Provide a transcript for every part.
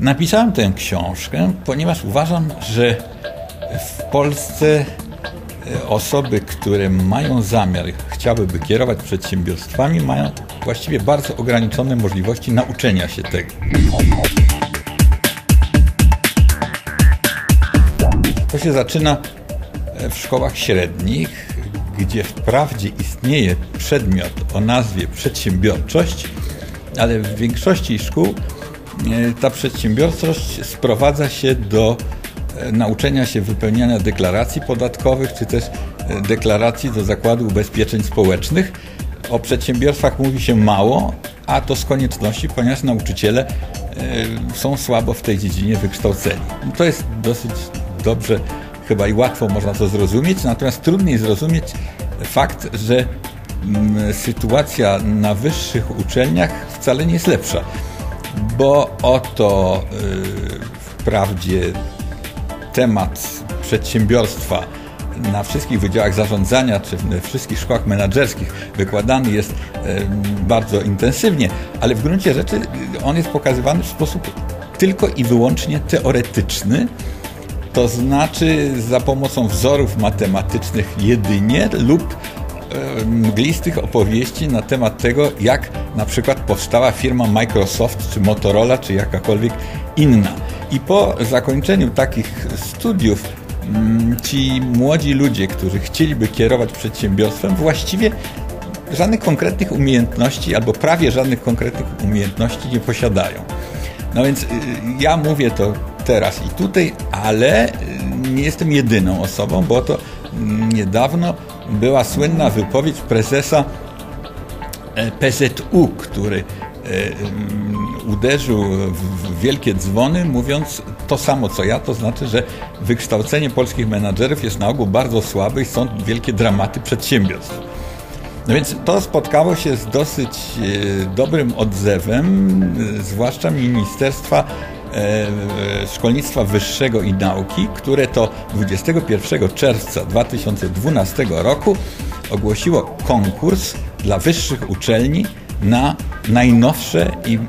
Napisałem tę książkę, ponieważ uważam, że w Polsce e, osoby, które mają zamiar, chciałyby kierować przedsiębiorstwami, mają właściwie bardzo ograniczone możliwości nauczenia się tego. To się zaczyna e, w szkołach średnich, gdzie wprawdzie istnieje przedmiot o nazwie przedsiębiorczość, ale w większości szkół ta przedsiębiorczość sprowadza się do e, nauczenia się wypełniania deklaracji podatkowych, czy też deklaracji do Zakładu Ubezpieczeń Społecznych. O przedsiębiorstwach mówi się mało, a to z konieczności, ponieważ nauczyciele są słabo w tej dziedzinie wykształceni. To jest dosyć dobrze chyba i łatwo można to zrozumieć, natomiast trudniej zrozumieć fakt, że mm, sytuacja na wyższych uczelniach wcale nie jest lepsza, bo oto y, wprawdzie temat przedsiębiorstwa na wszystkich wydziałach zarządzania czy we wszystkich szkołach menedżerskich wykładany jest bardzo intensywnie, ale w gruncie rzeczy on jest pokazywany w sposób tylko i wyłącznie teoretyczny, to znaczy za pomocą wzorów matematycznych jedynie lub mglistych opowieści na temat tego, jak na przykład powstała firma Microsoft, czy Motorola, czy jakakolwiek inna. I po zakończeniu takich studiów mm, ci młodzi ludzie, którzy chcieliby kierować przedsiębiorstwem, właściwie żadnych konkretnych umiejętności albo prawie żadnych konkretnych umiejętności nie posiadają. No więc y, ja mówię to teraz i tutaj, ale nie jestem jedyną osobą, bo to niedawno była słynna wypowiedź prezesa e, PZU, który e, uderzył w wielkie dzwony, mówiąc to samo co ja, to znaczy, że wykształcenie polskich menadżerów jest na ogół bardzo słabe i są wielkie dramaty przedsiębiorstw. No więc to spotkało się z dosyć e, dobrym odzewem, zwłaszcza Ministerstwa Szkolnictwa Wyższego i Nauki, które to 21 czerwca 2012 roku ogłosiło konkurs dla wyższych uczelni na najnowsze i mm,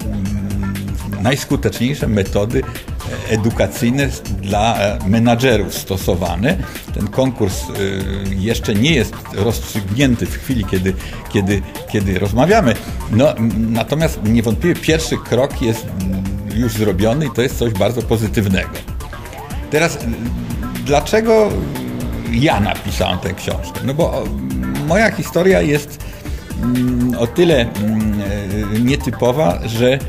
najskuteczniejsze metody e, edukacyjne dla e, menadżerów stosowane. Ten konkurs jeszcze nie jest rozstrzygnięty w chwili, kiedy, kiedy, kiedy rozmawiamy. No, natomiast niewątpliwie pierwszy krok jest już zrobiony i to jest coś bardzo pozytywnego. Teraz, dlaczego ja napisałem tę książkę? No bo moja historia jest mm, o tyle mm, nietypowa, że e,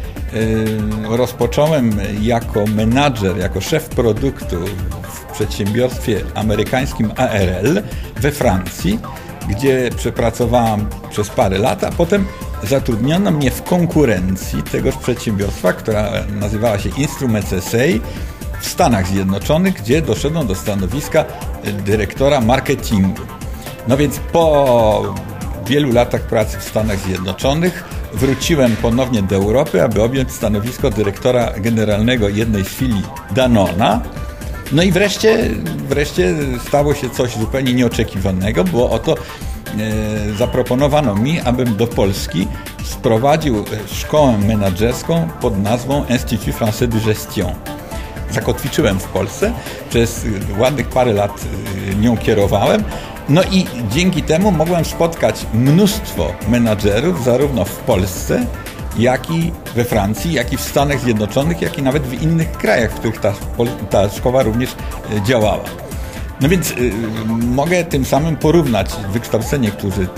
rozpocząłem jako menadżer, jako szef produktu w przedsiębiorstwie amerykańskim ARL we Francji, gdzie przepracowałam przez parę lat, a potem zatrudniono mnie w konkurencji tegoż przedsiębiorstwa, która nazywała się Instruments SA w Stanach Zjednoczonych, gdzie doszedłem do stanowiska dyrektora marketingu. No więc po wielu latach pracy w Stanach Zjednoczonych wróciłem ponownie do Europy, aby objąć stanowisko dyrektora generalnego jednej z filii Danona. No i wreszcie, wreszcie stało się coś zupełnie nieoczekiwanego, bo oto zaproponowano mi, abym do Polski sprowadził e, szkołę menedżerską pod nazwą Institut Français de Gestion. Zakotwiczyłem w Polsce, przez ładnych parę lat e, nią kierowałem, no i dzięki temu mogłem spotkać mnóstwo menadżerów, zarówno w Polsce, jak i we Francji, jak i w Stanach Zjednoczonych, jak i nawet w innych krajach, w których ta, ta szkoła również działała. No więc y, mogę tym samym porównać wykształcenie, którzy,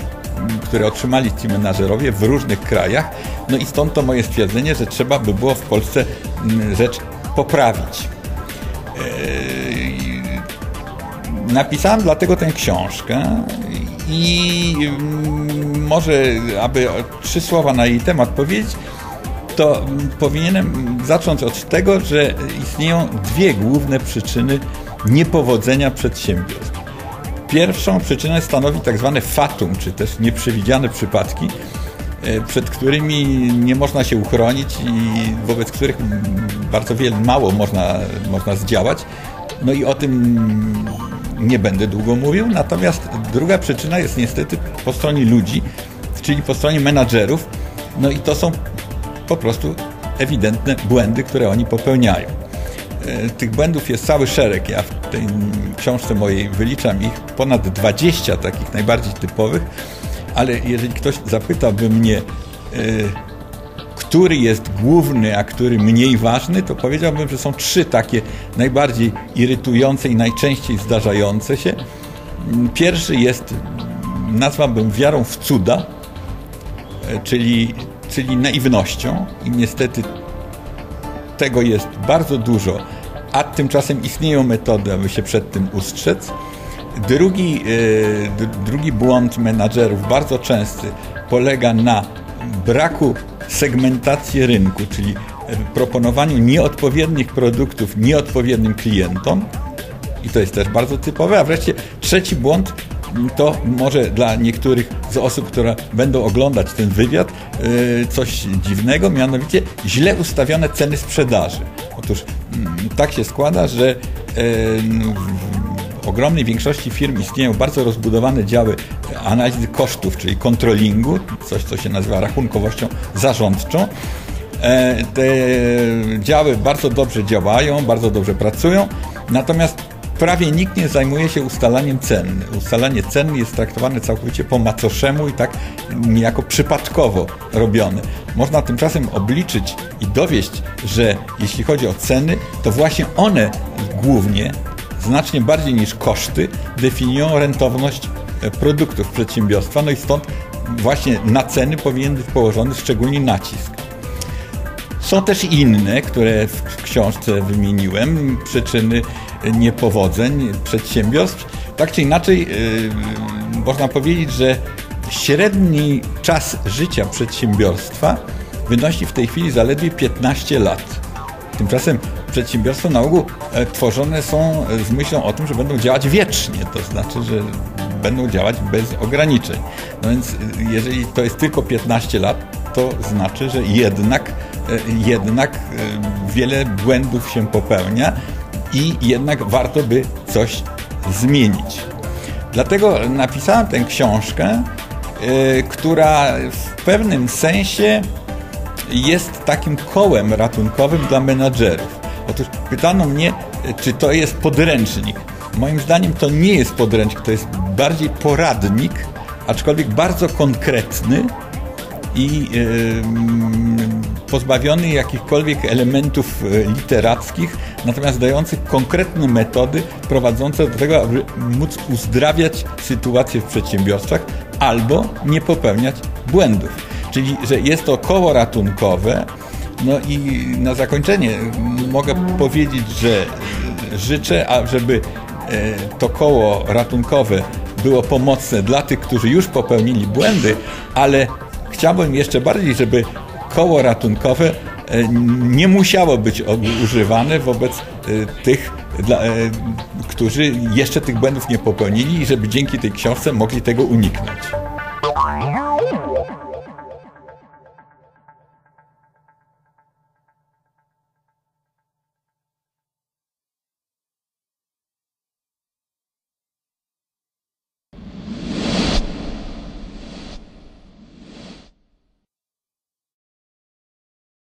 które otrzymali ci menażerowie w różnych krajach. No i stąd to moje stwierdzenie, że trzeba by było w Polsce y, rzecz poprawić. Y, napisałem dlatego tę książkę i y, może, aby trzy słowa na jej temat powiedzieć, to powinienem zacząć od tego, że istnieją dwie główne przyczyny niepowodzenia przedsiębiorstw. Pierwszą przyczynę stanowi tak zwane fatum, czy też nieprzewidziane przypadki, e, przed którymi nie można się uchronić i wobec których bardzo wiele, mało można, można zdziałać. No i o tym nie będę długo mówił. Natomiast druga przyczyna jest niestety po stronie ludzi, czyli po stronie menadżerów. No i to są po prostu ewidentne błędy, które oni popełniają. E, tych błędów jest cały szereg. Ja w tej książce mojej wyliczam ich ponad 20 takich najbardziej typowych, ale jeżeli ktoś zapytałby mnie, który jest główny, a który mniej ważny, to powiedziałbym, że są trzy takie najbardziej irytujące i najczęściej zdarzające się. Pierwszy jest, nazwałbym wiarą w cuda, e, czyli, czyli naiwnością i niestety tego jest bardzo dużo, a tymczasem istnieją metody, aby się przed tym ustrzec. Drugi, e, drugi błąd menadżerów, bardzo częsty, polega na braku segmentacji rynku, czyli proponowaniu nieodpowiednich produktów nieodpowiednim klientom. I to jest też bardzo typowe. A wreszcie trzeci błąd to może dla niektórych z osób, które będą oglądać ten wywiad, yy, coś dziwnego, mianowicie źle ustawione ceny sprzedaży. Otóż mm, tak się składa, że w ogromnej większości firm istnieją bardzo rozbudowane działy analizy kosztów, czyli kontrolingu, coś co się nazywa rachunkowością zarządczą. E, te działy bardzo dobrze działają, bardzo dobrze pracują, natomiast prawie nikt nie zajmuje się ustalaniem cen. Ustalanie cen jest traktowane całkowicie po macoszemu i tak niejako przypadkowo robione. Można tymczasem obliczyć i dowieść, że jeśli chodzi o ceny, to właśnie one głównie, znacznie bardziej niż koszty, definiują rentowność produktów przedsiębiorstwa, no i stąd właśnie na ceny powinien być położony szczególnie nacisk. Są też inne, które w książce wymieniłem, przyczyny niepowodzeń przedsiębiorstw. Tak czy inaczej, yy, można powiedzieć, że średni czas życia przedsiębiorstwa wynosi w tej chwili zaledwie 15 lat. Tymczasem przedsiębiorstwa na ogół e, tworzone są z myślą o tym, że będą działać wiecznie, to znaczy, że będą działać bez ograniczeń. No więc y, jeżeli to jest tylko 15 lat, to znaczy, że jednak, y, jednak y, wiele błędów się popełnia i jednak warto by coś zmienić. Dlatego napisałem tę książkę, która w pewnym sensie jest takim kołem ratunkowym dla menadżerów. Otóż pytano mnie, czy to jest podręcznik. Moim zdaniem to nie jest podręcznik, to jest bardziej poradnik, aczkolwiek bardzo konkretny i pozbawiony jakichkolwiek elementów e, literackich, natomiast dający konkretne metody prowadzące do tego, aby móc uzdrawiać sytuację w przedsiębiorstwach albo nie popełniać błędów. Czyli, że jest to koło ratunkowe. No i na zakończenie mogę powiedzieć, że życzę, żeby E, to koło ratunkowe było pomocne dla tych, którzy już popełnili błędy, ale chciałbym jeszcze bardziej, żeby koło ratunkowe e, nie musiało być używane wobec e, tych, którzy jeszcze tych błędów nie popełnili i żeby dzięki tej książce mogli tego uniknąć.